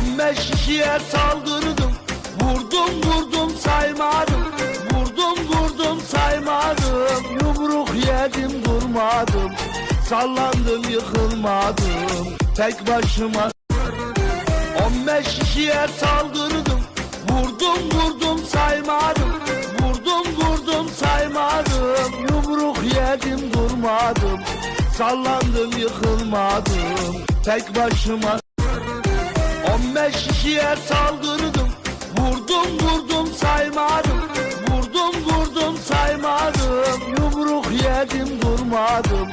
15 kişiye saldırdım. Vurdum vurdum saymadım. Vurdum vurdum saymadım. Yumruk yedim durmadım. Sallandım yıkılmadım. Tek başıma. 15 kişiye saldırdım. Vurdum vurdum saymadım. Vurdum vurdum saymadım. Yumruk yedim durmadım. Sallandım yıkılmadım. Tek başıma 15 kişiye saldırdım. Vurdum vurdum saymadım. Vurdum vurdum saymadım. Yumruk yedim durmadım.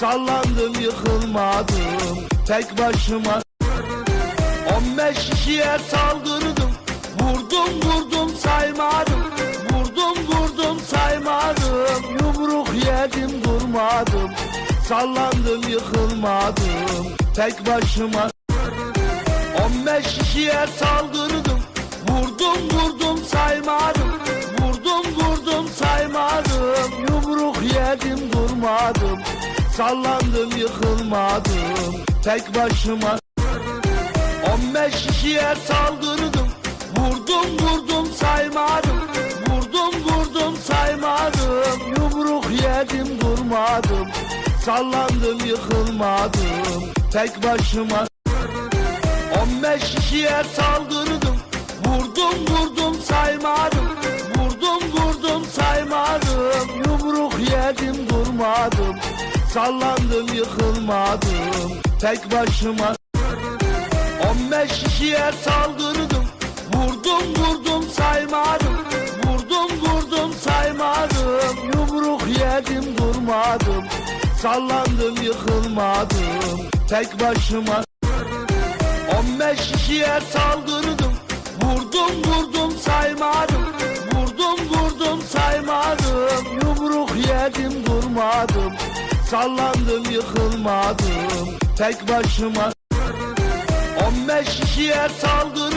Sallandım yıkılmadım. Tek başıma 15 kişiye saldırdım. Vurdum vurdum saymadım. Vurdum vurdum saymadım. Yumruk yedim durmadım. Sallandım yıkılmadım. Tek başıma 15 kişiye saldırdım. Vurdum vurdum saymadım. Vurdum vurdum saymadım. Yumruk yedim durmadım. Sallandım yıkılmadım. Tek başıma 15 kişiye saldırdım. Vurdum vurdum saymadım. Vurdum vurdum saymadım. Yumruk yedim durmadım. Sallandım yıkılmadım. Tek başıma 15 kişiye saldırdım. Vurdum vurdum saymadım. Vurdum vurdum saymadım. Yumruk yedim durmadım. Sallandım yıkılmadım. Tek başıma 15 kişiye saldırdım. Vurdum vurdum saymadım. Vurdum vurdum saymadım. Yumruk yedim durmadım. Sallandım yıkılmadım. Tek başıma 15 kişiye saldırdım. Vurdum vurdum saymadım. Vurdum vurdum saymadım. Yumruk yedim durmadım. Sallandım yıkılmadım. Tek başıma. 15 kişiye saldırdım